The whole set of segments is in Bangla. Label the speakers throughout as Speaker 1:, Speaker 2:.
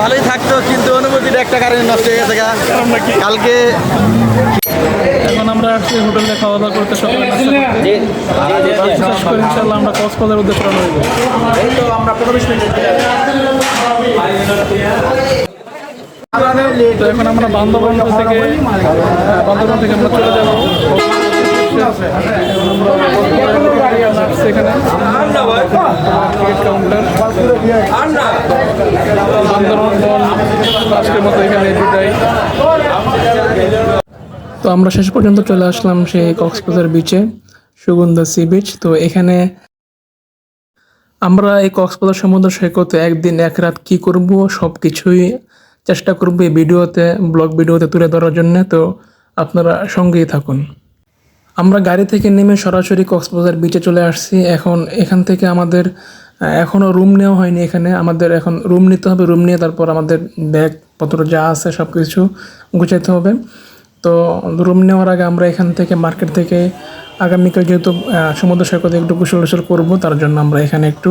Speaker 1: ভালোই থাকতো কিন্তু অনুভূতিটা একটা কারণে নষ্ট হয়ে গেছে কালকে
Speaker 2: এখন আমরা আসছি হোটেলে খাওয়া দাওয়া করতে সকালে শেষ করে ইনশাল্লাহ আমরা কক্সবাজার উদ্দেশ্যে রওনা হইব তো এখন আমরা বান্দরবন থেকে বান্দরবন থেকে আমরা চলে যাব। টিকিট কাউন্টার তো আমরা শেষ পর্যন্ত চলে আসলাম সেই কক্সবাজার বিচে সুগন্ধা সি বিচ তো এখানে আমরা এই কক্সবাজার সমুদ্র সৈকতে একদিন এক রাত কি করব সব কিছুই চেষ্টা করব এই ভিডিওতে ব্লগ ভিডিওতে তুলে ধরার জন্য। তো আপনারা সঙ্গেই থাকুন। আমরা গাড়ি থেকে নেমে সরাসরি কক্সবাজার বিচে চলে আসছি। এখন এখান থেকে আমাদের আহ, এখনও রুম নেওয়া হয়নি এখানে। আমাদের এখন রুম নিতে হবে রুম নিয়ে তারপর আমাদের ব্যাগপত্র যা আছে সব কিছু গুছাইতে হবে। তো রুম নেওয়ার আগে আমরা এখান থেকে মার্কেট থেকে আগামীকাল যেহেতু সমুদ্র সৈকতে একটু কুশল টুশল করব তার জন্য আমরা এখানে একটু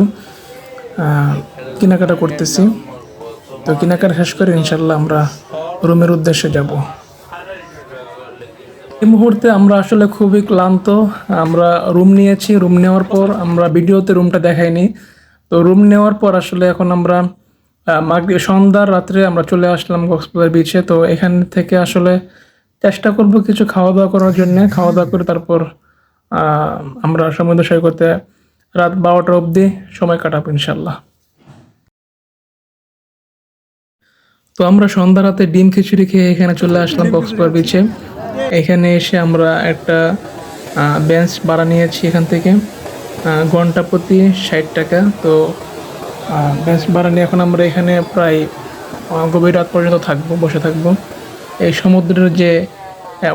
Speaker 2: কেনাকাটা করতেছি। তো কেনাকাটা শেষ করে ইনশাল্লাহ আমরা রুমের উদ্দেশ্যে যাব। এই মুহূর্তে আমরা আসলে খুবই ক্লান্ত। আমরা রুম নিয়েছি রুম নেওয়ার পর আমরা ভিডিওতে রুমটা দেখাইনি। তো রুম নেওয়ার পর আসলে এখন আমরা মাগরি সন্ধ্যার রাত্রে আমরা চলে আসলাম কক্সবাজার বিচে তো এখান থেকে আসলে চেষ্টা করব কিছু খাওয়া দাওয়া করার জন্য। খাওয়া দাওয়া করে তারপর আমরা সমুদ্র সৈকতে রাত বারোটা অবধি সময় কাটাবো ইনশাল্লাহ তো আমরা সন্ধ্যা রাতে ডিম খিচুড়ি খেয়ে এখানে চলে আসলাম কক্সবাজার বিচে এখানে এসে আমরা একটা বেঞ্চ ভাড়া নিয়েছি এখান থেকে। ঘণ্টা প্রতি ষাট টাকা। তো বেঞ্চ ভাড়া নিয়ে এখন আমরা এখানে প্রায় গভীর রাত পর্যন্ত থাকব, বসে থাকব। এই সমুদ্রের যে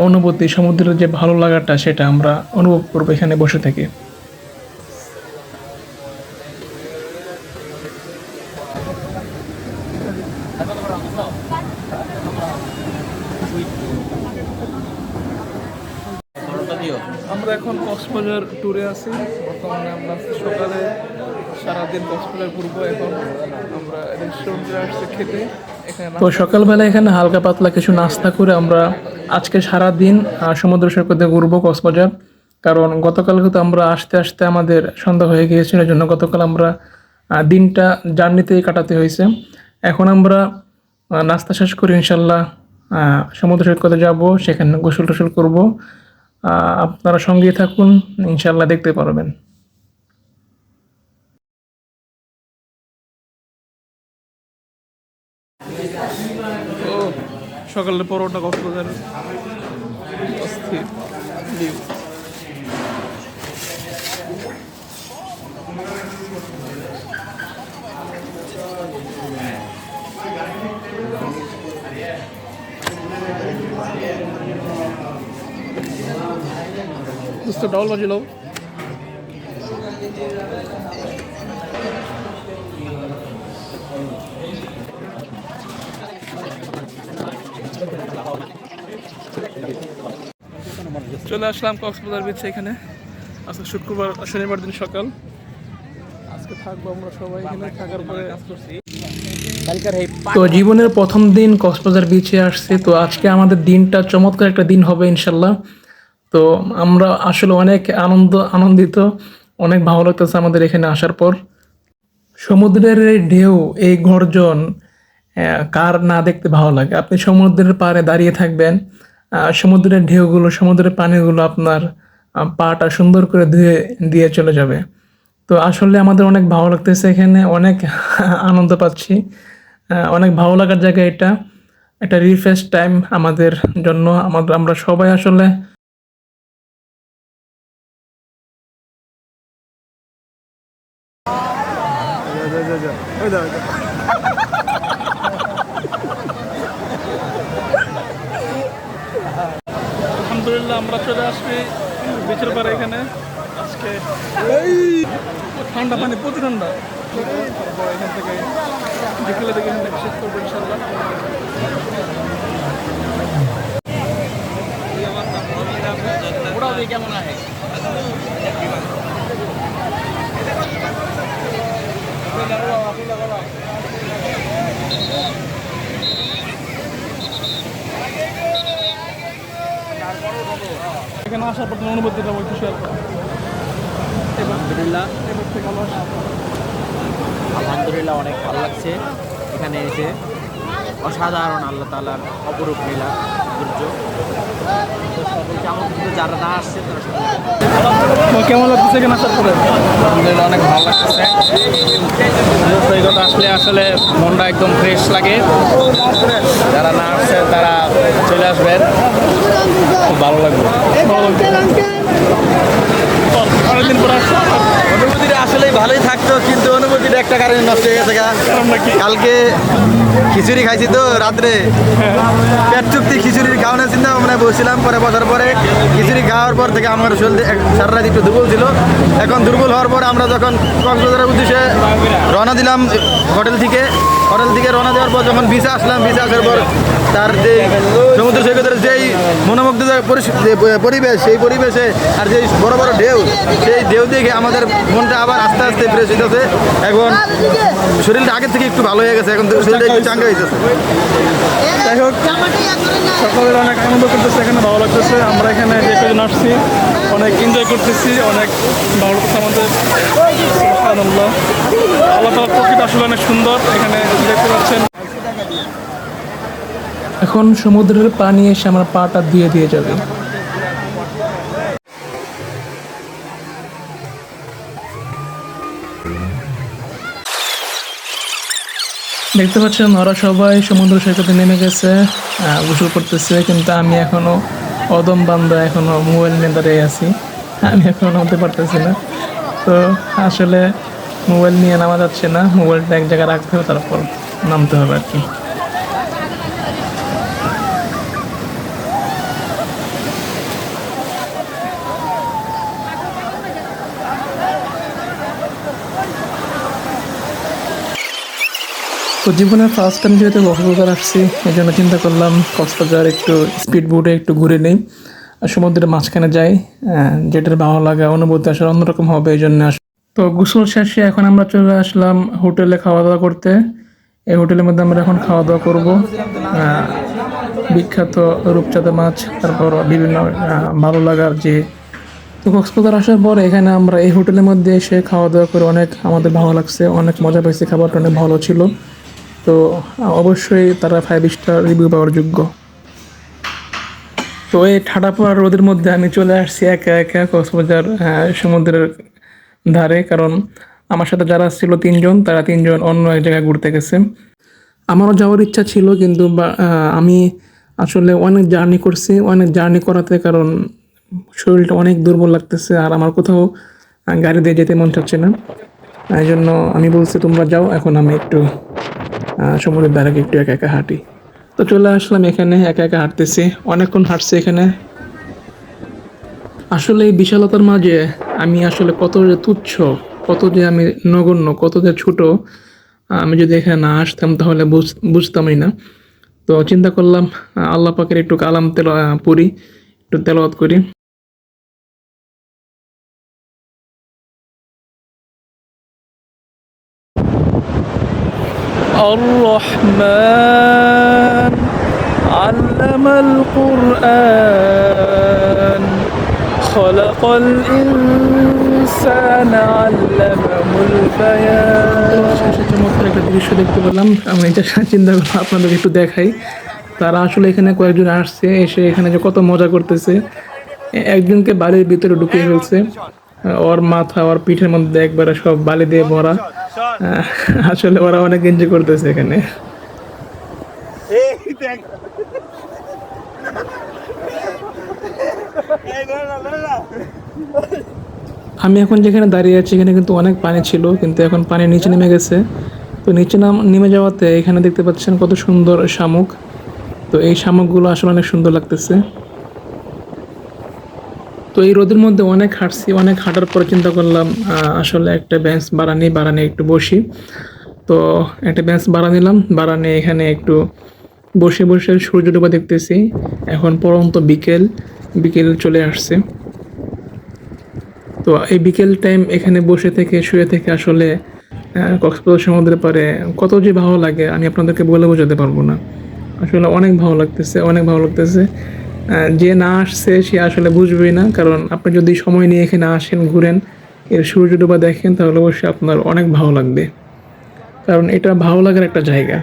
Speaker 2: অনুভূতি, সমুদ্রের যে ভালো লাগাটা, সেটা আমরা অনুভব করব এখানে বসে থেকে। আমরা এখন কক্সবাজার ট্যুরে আছি। বর্তমানে আমরা সকালে সারাদিন কক্সবাজার ঘুরবো এখন আমরা রেস্টুরেন্টে আসছি খেতে। তো সকালবেলা এখানে হালকা পাতলা কিছু নাস্তা করে আমরা আজকে সারা দিন সমুদ্র সৈকতে ঘুরবো কক্সবাজার। কারণ গতকালকে তো আমরা আসতে আসতে আমাদের সন্ধ্যা হয়ে গিয়েছিল জন্য গতকাল আমরা দিনটা জার্নিতেই কাটাতে হয়েছে। এখন আমরা নাস্তা শেষ করে ইনশাল্লাহ সমুদ্র সৈকতে যাব, সেখানে গোসল টোসল করব আপনারা সঙ্গেই থাকুন ইনশাল্লাহ দেখতে পারবেন। সকালে পরোটা কক্সবাজার অস্থির ভিউ Mr. Dollar, hello. চলে আসলাম কক্সবাজার বিচ এখানে। আজকে শুক্রবার, শনিবার দিন সকাল। আজকে থাকব আমরা সবাই এখানে, থাকার পরে তো জীবনের প্রথম দিন কক্সবাজার বিচে আসছে। তো আজকে আমাদের দিনটা চমৎকার একটা দিন হবে, ইনশাল্লাহ। তো আমরা আসলে অনেক আনন্দ, আনন্দিত, অনেক ভালো লাগতেছে আমাদের এখানে আসার পর। সমুদ্রের এই ঢেউ, এই গর্জন কার না দেখতে ভালো লাগে? আপনি সমুদ্রের পাড়ে দাঁড়িয়ে থাকবেন। সমুদ্রের ঢেউগুলো, সমুদ্রের পানিগুলো আপনার পাটা সুন্দর করে ধুয়ে দিয়ে চলে যাবে। তো আসলে আমাদের অনেক ভালো লাগতেছে এখানে, অনেক আনন্দ পাচ্ছি। অনেক ভালো লাগার জায়গা এটা। একটা রিফ্রেশ টাইম আমাদের জন্য। আমাদের, আমরা সবাই আসলে আলহামদুলিল্লাহ আমরা চলে আসবি বিচের পারে এখানে। আজকে ঠান্ডা পানি প্রচুর ঠান্ডা। এখান থেকে বিকেলে থেকে এখান থেকে শেষ করব ইনশাল্লাহ
Speaker 1: কেমন আছে
Speaker 2: আসার পর তোমার অনুভূতিটা বলতে শেয়ার করো।
Speaker 3: আলহামদুলিল্লাহ। আলহামদুলিল্লাহ অনেক ভালো লাগছে। এখানে এসে অসাধারণ আল্লাহ তালার অপরূপ লীলা দুর্যোগ তো যারা না আসছে তারা
Speaker 2: কেমন লাগতেছে এখানে আসার পরে?
Speaker 4: আলহামদুলিল্লাহ অনেক ভালো লাগতেছে। সৈকত আসলে আসলে মনটা একদম ফ্রেশ লাগে। যারা না আসছে তারা চলে আসবেন। খুব ভালো লাগবে।
Speaker 2: অনেকদিন পরে আসছো
Speaker 1: অনুভূতিটা আসলেই ভালোই থাকতো কিন্তু অনুভূতিটা একটা কারণে নষ্ট হয়ে গেছে। কালকে খিচুড়ি খাইছি তো রাত্রে। পেট চুক্তি খিচুড়ির খাওয়ানো চিন্তা আমরা বসছিলাম, পরে বসার পরে খিচুড়ি খাওয়ার পর থেকে আমার শরীর সারা একটু দুর্বল ছিল। এখন দুর্বল হওয়ার পর আমরা যখন কক্সবাজারের উদ্দেশ্যে রওনা দিলাম হোটেল থেকে হোটেল থেকে রওনা দেওয়ার পর যখন ভিসা আসলাম ভিসা আসার পর তার যে সমুদ্র সৈকতের যেই মনোমুগ্ধ যে যে পরিবেশ সেই পরিবেশে আর যেই বড় বড় ঢেউ সেই ঢেউ দেখে আমাদের মনটা আবার আস্তে আস্তে ফ্রেশ হইতেছে। এখন শরীরটা আগের থেকে একটু ভালো হয়ে গেছে এখন শরীরটা একটু চাঙ্গা হইতেছে।
Speaker 2: যাই হোক সকলের অনেক আনন্দ করতেছে এখানে ভালো লাগতেছে। আমরা এখানে যে কজন আসছি অনেক এনজয় করতেছি অনেক ভালো লাগতেছে আমাদের সুবহানাল্লাহ। আল্লাহ তালা প্রকৃতি আসলে অনেক সুন্দর। এখানে দেখতে পাচ্ছেন। এখন সমুদ্রের পানি এসে আমার পাটা ধুয়ে দিয়ে যাবে। দেখতে পাচ্ছেন, ওরা সবাই সমুদ্র সৈকতে নেমে গেছে গোসল করতেছে, কিন্তু আমি এখনও অদম বান্দা, এখনও মোবাইল নিয়ে দাঁড়িয়ে আছি। আমি এখনও নামতে পারতেছি না। তো আসলে মোবাইল নিয়ে নামা যাচ্ছে না। মোবাইলটা এক জায়গায় রাখতে হবে, তারপর নামতে হবে আর কি। তো জীবনের ফার্স্ট টাইম যেহেতু কক্সবাজার আসছি এই জন্য চিন্তা করলাম, কক্সবাজার একটু স্পিড বোটে একটু ঘুরে নেই। সমুদ্রের মাঝখানে যাই যেটার ভালো লাগা, অনুভূতি আসলে অন্যরকম হবে এই জন্য তো গোসল শেষে এখন আমরা চলে আসলাম হোটেলে খাওয়া দাওয়া করতে। এই হোটেলের মধ্যে আমরা এখন খাওয়া দাওয়া করব বিখ্যাত রূপচাঁদা মাছ, তারপর বিভিন্ন ভালো লাগার যে তো কক্সবাজার আসার পর এখানে আমরা এই হোটেলের মধ্যে এসে খাওয়া দাওয়া করে অনেক আমাদের ভালো লাগছে, অনেক মজা পাইছি খাবারটা অনেক ভালো ছিল। তো অবশ্যই তারা ফাইভ স্টার রিভিউ পাওয়ার যোগ্য। তো এই ঠাডা পড়া রোদের মধ্যে আমি চলে আসছি একা একা কক্সবাজার সমুদ্রের ধারে। কারণ আমার সাথে যারা ছিল তিনজন, তারা তিনজন অন্য এক জায়গায় ঘুরতে গেছে। আমারও যাওয়ার ইচ্ছা ছিল, কিন্তু আমি আসলে অনেক জার্নি করছি, অনেক জার্নি করাতে, কারণ শরীরটা অনেক দুর্বল লাগতেছে, আর আমার কোথাও গাড়ি দিয়ে যেতে মন চাচ্ছে না। এই জন্য আমি বলছি, তোমরা যাও, এখন আমি একটু সমুদ্রের ধারে একটু একা একা হাঁটি। তো চলে আসলাম এখানে একা একা হাঁটতেছি অনেকক্ষণ হাঁটছি এখানে আসলে এই বিশালতার মাঝে আমি আসলে কত যে তুচ্ছ কত যে আমি নগণ্য কত যে ছোট আমি যদি এখানে না আসতাম তাহলে বুঝ- বুঝতামই না তো চিন্তা করলাম আহ, আল্লাহ পাকের একটু কালাম তেল আহ, পড়ি একটু তেলাওয়াত করি الرحمن علم القرآن خلق الإنسان علمه البيان চমৎকার একটা দৃশ্য দেখতে পেলাম আমি এটা চিন্তা করলাম আপনাদের একটু দেখাই তারা আসলে এখানে কয়েকজন আসছে এসে এখানে যে কত মজা করতেছে এ- একজনকে বালির ভিতরে ঢুকিয়ে ফেলছে ওর মাথা ওর পিঠের মধ্যে একবারে সব বালি দিয়ে ভরা আহ, আসলে ওরা অনেক এনজয় করতেছে এখানে আমি এখন যেখানে দাঁড়িয়ে আছি, এখানে কিন্তু অনেক পানি ছিল, কিন্তু এখন পানি নিচে নেমে গেছে। তো নিচে নাম, নেমে যাওয়াতে এখানে দেখতে পাচ্ছেন কত সুন্দর শামুক। তো এই শামুকগুলো আসলে অনেক সুন্দর লাগতেছে। তো এই রোদের মধ্যে অনেক হাঁটছি, অনেক হাঁটার পরে চিন্তা করলাম আসলে একটা বেঞ্চ বাড়ানি বাড়ানি একটু বসি। তো একটা বেঞ্চ বাড়া নিলাম বাড়ানি এখানে একটু বসে বসে সূর্য ডোবা দেখতেছি। এখন পরন্ত বিকেল বিকেল চলে আসছে। তো এই বিকেল টাইম এখানে বসে থেকে, শুয়ে থেকে আসলে কক্সবাজার সমুদ্রের পারে কত যে ভালো লাগে, আমি আপনাদেরকে বলে বোঝাতে পারব না। আসলে অনেক ভালো লাগতেছে, অনেক ভালো লাগতেছে। যে না আসছে, সে আসলে বুঝবেই না। কারণ আপনি যদি সময় নিয়ে এখানে আসেন, ঘুরেন, এর সূর্য ডোবা দেখেন, তাহলে অবশ্যই আপনার অনেক ভালো লাগবে। কারণ এটা ভালো লাগার একটা জায়গা।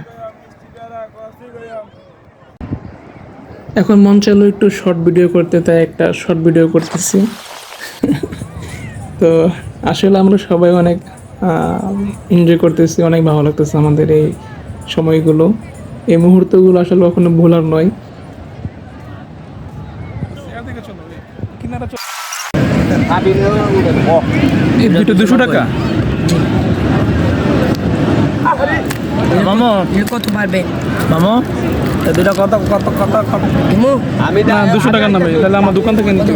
Speaker 2: এখন মন চাইলো একটু শর্ট ভিডিও করতে তাই একটা শর্ট ভিডিও করতেছি। তো আসলে আমরা সবাই অনেক এনজয় করতেছি অনেক ভালো লাগতেছে আমাদের এই সময়গুলো। এই মুহূর্তগুলো আসলে কখনো ভোলার নয়। এই দুটো দুশো টাকা?
Speaker 3: মামো?
Speaker 5: কত পারবে
Speaker 3: মামো? দুটা কত কত কত কত?
Speaker 1: আমি
Speaker 2: দুশো টাকার নামে। তাহলে আমার দোকান থেকে নিতে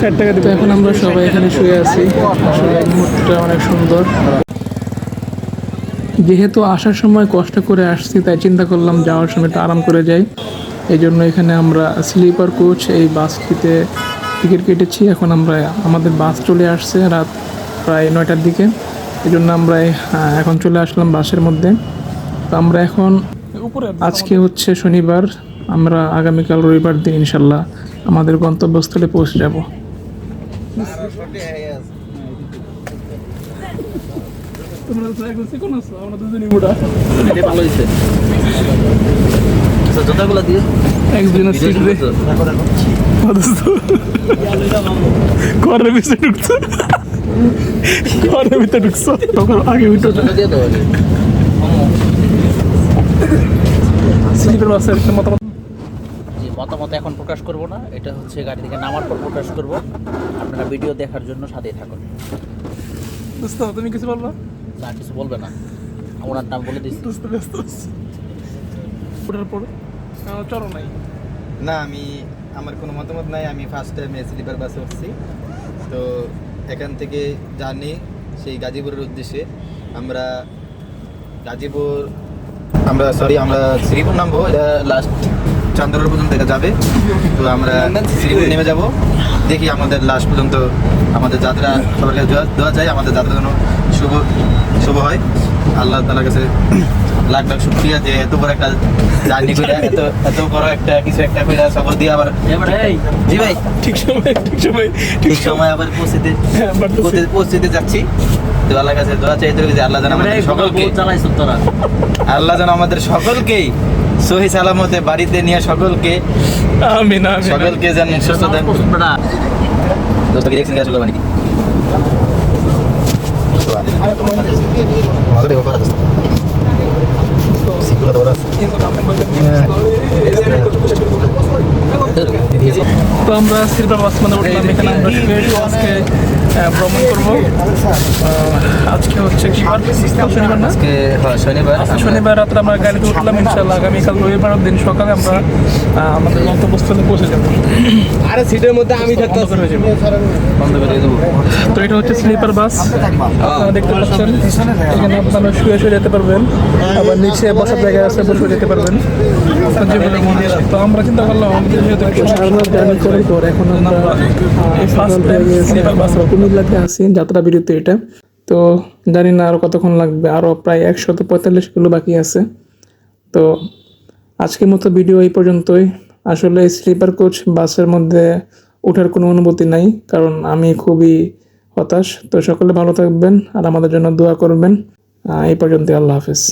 Speaker 2: ষাট টাকা দিতে এখন আমরা সবাই এখানে শুয়ে আছি। আসলে মুহূর্তটা অনেক সুন্দর। যেহেতু আসার সময় কষ্ট করে আসছি তাই চিন্তা করলাম যাওয়ার সময় একটু আরাম করে যাই। এই জন্য এখানে আমরা স্লিপার কোচ এই বাসটিতে টিকিট কেটেছি। এখন আমরা আমাদের বাস চলে আসছে রাত প্রায় নয়টার দিকে। এই জন্য আমরা এখন চলে আসলাম বাসের মধ্যে। তো আমরা এখন আজকে হচ্ছে শনিবার আমরা আগামীকাল রবিবার দিন ইনশাল্লাহ আমাদের গন্তব্যস্থলে পৌঁছে যাব।
Speaker 3: আচ্ছা জুতাগুলো দিয়ে।
Speaker 2: একদিনের ঘরের ভিতরে ঢুকছো। ঘরের ভিতরে ঢুকছো। তখন আগে উঠো
Speaker 3: দিয়ে দেবো। আগে।
Speaker 2: স্লিপের বাসের একটা মতামত?
Speaker 3: জি মতামত এখন প্রকাশ করব না। এটা হচ্ছে গাড়ি থেকে নামার পর প্রকাশ করব। আপনারা ভিডিও দেখার জন্য সাথেই থাকুন।
Speaker 2: দোস্ত তুমি কিছু বলবা?
Speaker 3: না কিছু বলবে না। ওনার নাম বলে দিচ্ছি।
Speaker 2: দোস্ত ব্যস্ত। ওঠার পর? চলো নাই।
Speaker 1: না আমি আমার কোনো মতামত নাই। আমি ফার্স্ট টাইম স্লিপার বাসে উঠছি। তো এখান থেকে জার্নি সেই গাজীপুরের উদ্দেশ্যে। আমরা গাজীপুর আমরা সরি আমরা শ্রীপুর নামবো। এটা লাস্ট চান্দর পর্যন্ত এটা যাবে। তো আমরা শ্রীপুর নেমে যাব। দেখি আমাদের লাস্ট পর্যন্ত আমাদের যাত্রা সবার কাছে দোয়া- দোয়া আমাদের যাত্রা যেন শুভ শুভ হয়। আল্লাহ তালার কাছে লাখ লাখ শুক্রিয়া যে এত বড় একটা জার্নি করে এত এত বড় একটা কিছু একটা করে সফর দিয়ে আবার জি ভাই।
Speaker 2: ঠিক সময় ঠিক সময়
Speaker 1: ঠিক সময় আবার পৌঁছতে
Speaker 2: হ্যাঁ।
Speaker 1: পৌঁছে- পৌঁছতে যাচ্ছি। তো কাছে দোয়া চাইতে হবে যে আল্লাহ যেন আমাদের সকলকে। আল্লাহ যেন আমাদের সকলকেই। সহি সালামতে বাড়িতে নিয়ে সকলকে।
Speaker 2: আমি না
Speaker 1: সকলকে যেন সুস্থ দেন দোস্ত কি দেখছেন গ্যাস নাকি?
Speaker 2: তো আমরা সিলভার বাস মানে উঠলাম। এখানে আমরা আজকে আহ, ভ্রমণ করব। আজকে হচ্ছে কি? বার শনিবার না?
Speaker 1: আজকে হ্যাঁ, শনিবার
Speaker 2: শনিবার রাত্রে আমরা গাড়িতে উঠলাম ইনশাল্লাহ আগামীকাল রবিবার দিন সকালে আমরা আমাদের গন্তব্যস্থলে পৌঁছে যাব।
Speaker 1: আরে সিটের মধ্যে আমি
Speaker 2: হয়ে
Speaker 1: দেবো।
Speaker 2: তো এটা হচ্ছে স্লিপার বাস। আপনারা দেখতে পাচ্ছেন। এখানে আপনারা শুয়ে শুয়ে যেতে পারবেন। আবার নিচে বসার জায়গা আছে বসে যেতে পারবেন। হয়। তো আমরা চিন্তা করলাম আমাদের যেহেতু এখন আমরা এই ফার্স্ট স্লিপার বাস কুমিল্লাতে আছি যাত্রা বিরতি এটা। তো জানি না আরও কতক্ষণ লাগবে আরও প্রায় একশত পঁয়তাল্লিশ কিলো বাকি আছে। তো আজকের মতো ভিডিও এই পর্যন্তই। আসলে স্লিপার কোচ বাসের মধ্যে ওঠার কোনো অনুভূতি নাই, কারণ আমি খুবই হতাশ। তো সকলে ভালো থাকবেন আর আমাদের জন্য দোয়া করবেন। এই পর্যন্ত আল্লাহ হাফেজ।